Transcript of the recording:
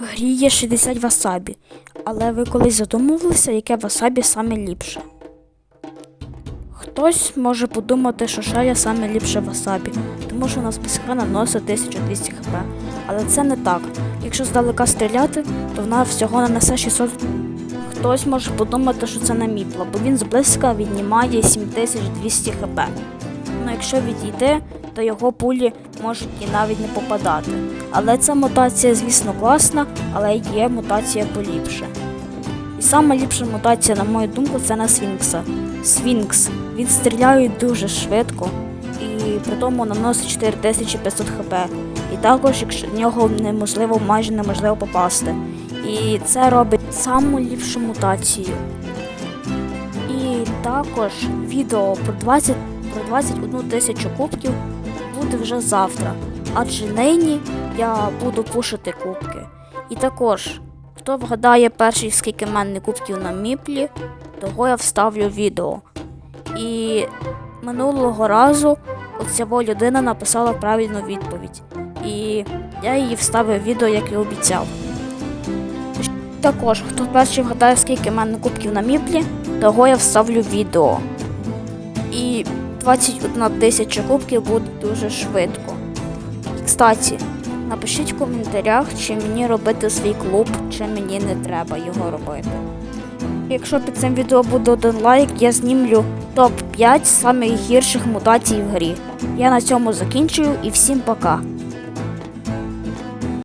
В грі є 60 васабі, але ви колись задумувалися, яке васабі саме ліпше? Хтось може подумати, що шая саме ліпше васабі, тому що у нас піска наносить 1200 хп. Але це не так. Якщо здалека стріляти, то вона всього нанесе 600. Хтось може подумати, що це наміпла, бо він зблизька віднімає 7200 хп. Ну якщо відійти, то його пулі можуть і навіть не попадати. Але ця мутація, звісно, класна, але є мутація поліпше. І сама ліпша мутація, на мою думку, це на Свінкса. Свінкс. Він стріляє дуже швидко і при тому наносить 4500 хп. І також, якщо в нього неможливо, майже неможливо попасти. І це робить саму ліпшу мутацію. І також відео про 20 про 21 тисячу кубків буде вже завтра. Адже нині я буду пушити кубки. І також, хто вгадає перший, скільки мене кубків на міплі, того я вставлю відео. І минулого разу оця людина написала правильну відповідь. І я її вставив відео, як і обіцяв. Також, хто перший вгадає, скільки в мене кубків на міплі, того я вставлю відео. І 21 тисяча кубків буде дуже швидко. Кстаті, напишіть в коментарях, чи мені робити свій клуб, чи мені не треба його робити. Якщо під цим відео буде один лайк, я знімлю топ-5 самих гірших мутацій в грі. Я на цьому закінчую і всім пока.